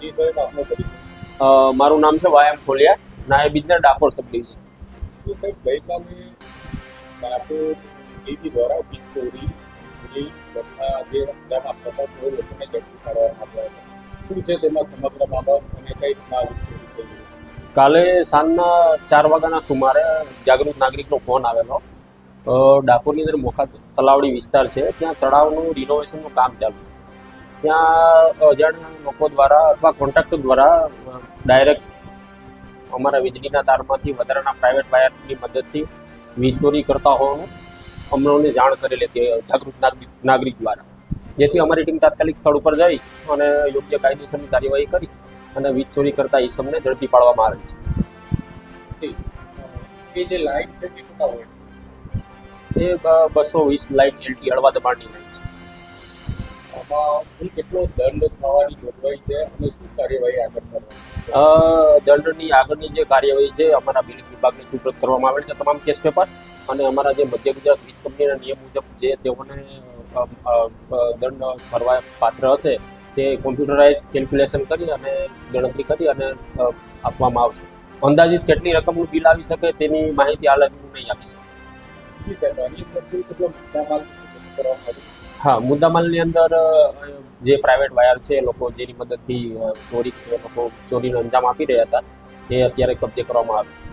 જી સાહેબ આપનો પરિચય. મારું નામ છે વાયમ ખોલિયા નાયબ ઇજનેર ડાકોર સબ ડિવિઝન સાહેબ ગઈકાલે ડાકોર જીબી દ્વારા વીજ ચોરી ની ઘટના જે અંજામ આપતા હતા તે લોકોને ઝડપી પાડવામાં આવ્યા હતા. શું છે તેમાં સમગ્ર બાબત અને કઈ રીતના વીજ ચોરી થઈ કાલે સાંજના ચાર વાગ્યાના સુમારે જાગૃત નાગરિકનો ફોન આવેલો. ડાકોરની અંદર મોખા તલાવડી વિસ્તાર છે ત્યાં તળાવનું રિનોવેશનનું કામ ચાલુ છે. ત્યાં અજાણ્યા લોકો દ્વારા અથવા કોન્ટ્રાક્ટર દ્વારા ડાયરેક્ટ અમારા વીજળીના તારમાંથી વધારાના પ્રાઇવેટ વાયરની મદદથી વીજ ચોરી કરતા હોવાનું અમને જાણ કરેલી હતી જાગૃત નાગરિક નાગરિક દ્વારા. જેથી અમારી ટીમ તાત્કાલિક સ્થળ ઉપર જઈ અને યોગ્ય કાયદેસરની કાર્યવાહી કરી અને વીજ ચોરી કરતા ઈસમને ઝડપી પાડવામાં આવે છે. એ જે લાઈન છે એ બસો વીસ લાઇટ એલટી હળવા દબાણની લાઇટ છે. આમાં કેટલો દંડ થવાની જોગવાઈ છે અને શું કાર્યવાહી આગળ કરવાની? અ, દંડની આગળની જે કાર્યવાહી છે અમારા બિલિંગ વિભાગને સુપ્રત કરવામાં આવેલ છે તમામ કેસ પેપર અને અમારા જે મધ્ય ગુજરાત વીજ કંપનીના નિયમ મુજબ જે તેઓને દંડ ભરવા પાત્ર હશે તે કોમ્પ્યુટરાઇઝ કેલ્ક્યુલેશન કરી અને ગણતરી કરી અને આપવામાં આવશે. અંદાજિત કેટલી રકમનું બિલ આવી શકે તેની માહિતી હાલ નહીં આપી શકે. જી સાહેબ હા, મુદ્દામાલની અંદર જે પ્રાઇવેટ વાયર છે, એ લોકો જેની મદદથી ચોરી લોકો ચોરીનો અંજામ આપી રહ્યા હતા, એ અત્યારે કબજે કરવામાં આવે છે.